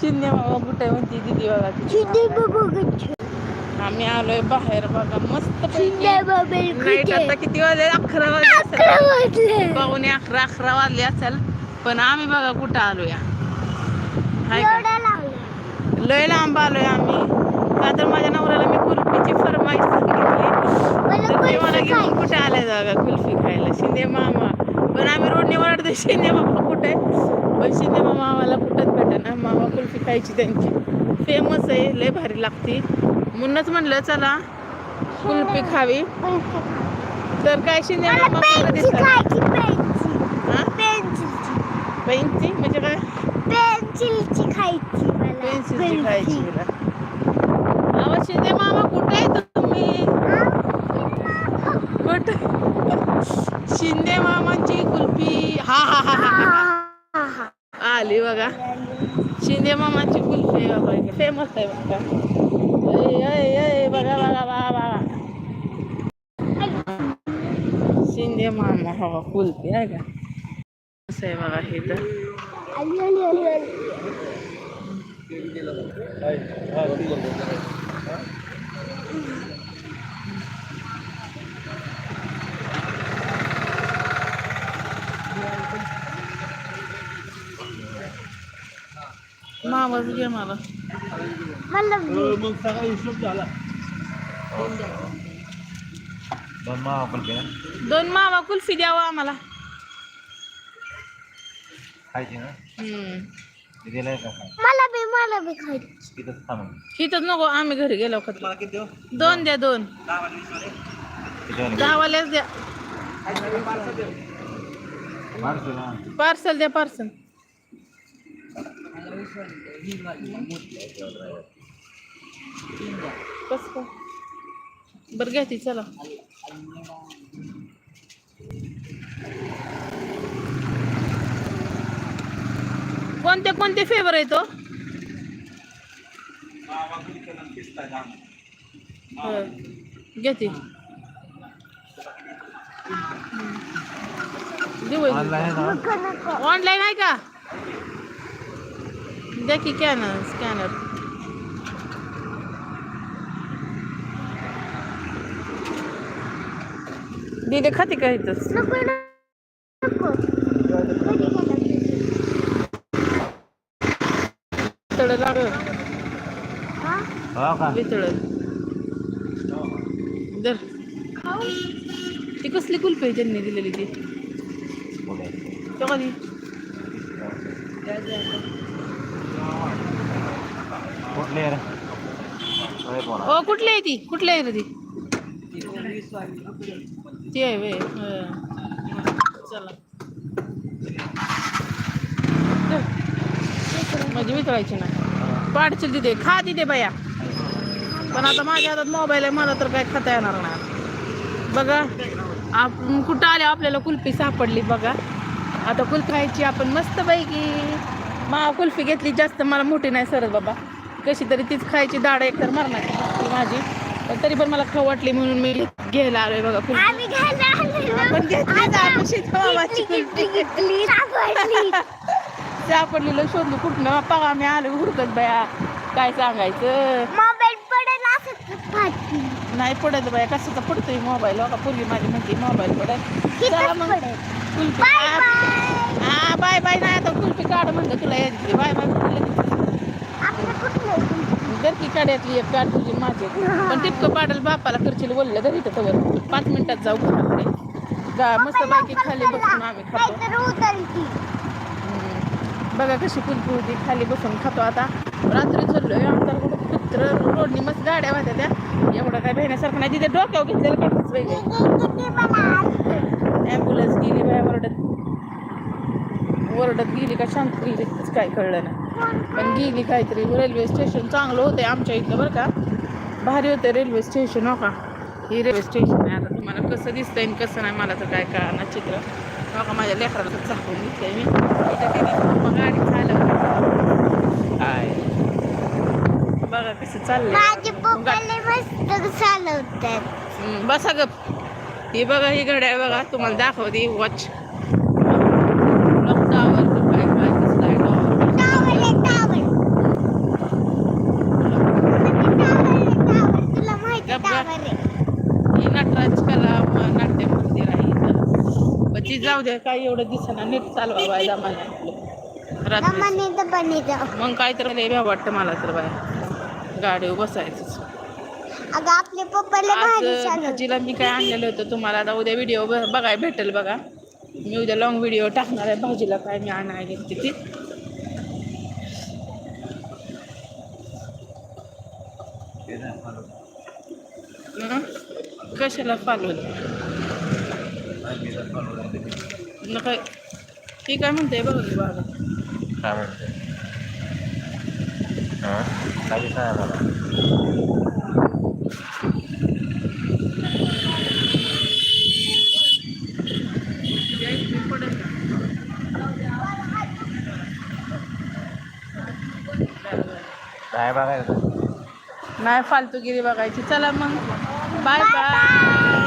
शिंदे मामा कुठे म्हणते दिदी बघा आहे. बाबा आम्ही आलोय बाहेर बघा मस्त बाबा नाईट आता किती वाजले? अकरा वाजले पाहुणे अकरा अकरा वाजले असेल. पण आम्ही बघा कुठं आलोया. हाय लय लांब आलोय आम्ही. का तर माझ्या नवऱ्याला मी कुल्फीची फरमाईश सांगितली. तर ते मला घेऊन कुठे आले जागा कुल्फी खायला? शिंदे मामा. पण आम्ही रोडने वरडते शिंदे मामा कुठे? पण शिंदे मामा आम्हाला कुठंच भेटेना. मामा कुल्फी खायची त्यांची. फेमस आहे लय भारी लागते. म्हणूनच म्हणलं चला कुल्फी खावी. तर काय शिंदे मला मामा मला पेन्सिल. म्हणजे काय? पेन्सिलची खायची पेन्सिलची खायची तुला आवाज शिंदे मामा कुठे आहे तुम्ही कुठे शिंदे मामाची कुल्फी हा हा हा हा हा आली बघा. शिंदे मामाची कुल्फी आहे बघा फेमस आहे बघा अय, बघा बघा बघा शिंदे मामा हो कुल्फी आहे का? असं आहे बघा हे तर. मामाच घे मला. मग सगळा हिशोब झाला. दोन मावा कुल्फी ना. दोन मामा कुल्फी द्यावा आम्हाला. खायची ना? हम्म. ते दिलंय का मला बी मला बी खायची तिथंच थांबून इथंच नको आम्ही घरी गेलो खातो तुम्हाला किती देऊ? दोन द्या दोन. किती वाले? दहावाल्याच द्या कस काय बरं घ्या ती चला. कोणते कोणते फेवर आहे तो? होय. घ्या ती. देऊ एक. ऑनलाईन आहे ना? नको नको ऑनलाईन आहे का? द्या की कॅनर स्कॅनर दिले खाते का इथंच नको नको कधी खाणार? तळ लागल हा? हो का वितळ दर खाऊ? ती कसली कुल्फी आहे त्यांनी दिलेली तो कधी ओ, कुठली आहे ती? कुठली आहे ती? ती आहे वे चला. माझी ना. खा पण आता माझ्या हातात मोबाईल आहे, मला तर काय खाता येणार नाही. बघा, आपण कुठं आले, आपल्याला कुल्फी सापडली बघा. आता कुल्फी खायची आपण मस्त पैकी मा कुल्फी घेतली, जास्त मला मोठी नाही सरत बाबा. कशी तरी तीच खायची दाड एकतर मरणाची माझी. पण तरी पण मला खाऊ वाटली म्हणून मी घ्यायला आलोय बघा. सापडलेलं शोधलं कुठनं? पगा आम्ही आलो हुडकत बाया. काय सांगायचं. नाही पडत बाया कशाचा पडतोय मोबाईल? बघा पूर्वी माझी म्हणते मोबाईल पडत चला मग. कुल्फी बाय हा बाय. हा, बाय. नाही आता कुल्फी काढ म्हणलं तुला यायची. बाय बाय म्हणलं आपलं कुठलं आहे? काढ्यातली एक काढ तुझी माझी. पण टिपकं पाडल बापाला करशील बोललं घरी तर तवर. पाच मिनिटात जाऊ घराकडे. जा मस्त बाकी खाली बसून आम्ही खातो. बघा कशी कुल्फी होती खाली बसून खातो आता. रात्री चाललोय आमच्या कुठं कुत्र रोडनी मस्त गाड्या वाहत्या त्या. एवढं काय भेण्यासारखं नाही. तिथे डोक्यावर घेतलेलं कडकच वेगळे ॲम्ब्युलन्स गेली बाय वरडत वरडत गेली का शांत गेली काय कळलं नाही पण गेली काहीतरी. रेल्वे स्टेशन चांगलं होतं आमच्या इथलं बरं का. भारी होतं रेल्वे स्टेशन हो का? ही रेल्वे स्टेशन आहे. आता तुम्हाला कसं दिसतंय आणि कसं नाही मला तर काय कळणार चित्र. हो का माझ्या लेकराला तर झाकून घेतलंय मी. इथं गाडी चालवली काय बघा कसं चाललंय. बसा गप. ही बघा ही घड्याळ बघा. तुम्हाला दाखवते. वॉच टावर काय काय कसलं आहे टॉवर टावल आहे, टावल. जाऊ दे काही एवढं दिसना नीट चालवा बाय जमाने जाऊ मग काय तर लय वाटतं मला तर बाय गाडीवर बसायचंच अगं आपले पप्पाला भाजीला मी काय आणलेलं होतं तुम्हाला? आता उद्या व्हिडिओ बघाय भेटेल बघा. मी उद्या लॉंग व्हिडिओ टाकणार आहे. भाजीला काय मी आणायला गेलते ती. हं? कशाला फालवलं नका. ती काय म्हणते बघा की बाबा काय म्हणते? हां? काय काय बघायचं. नाही फालतूगिरी बघायची. चला मग. Bye bye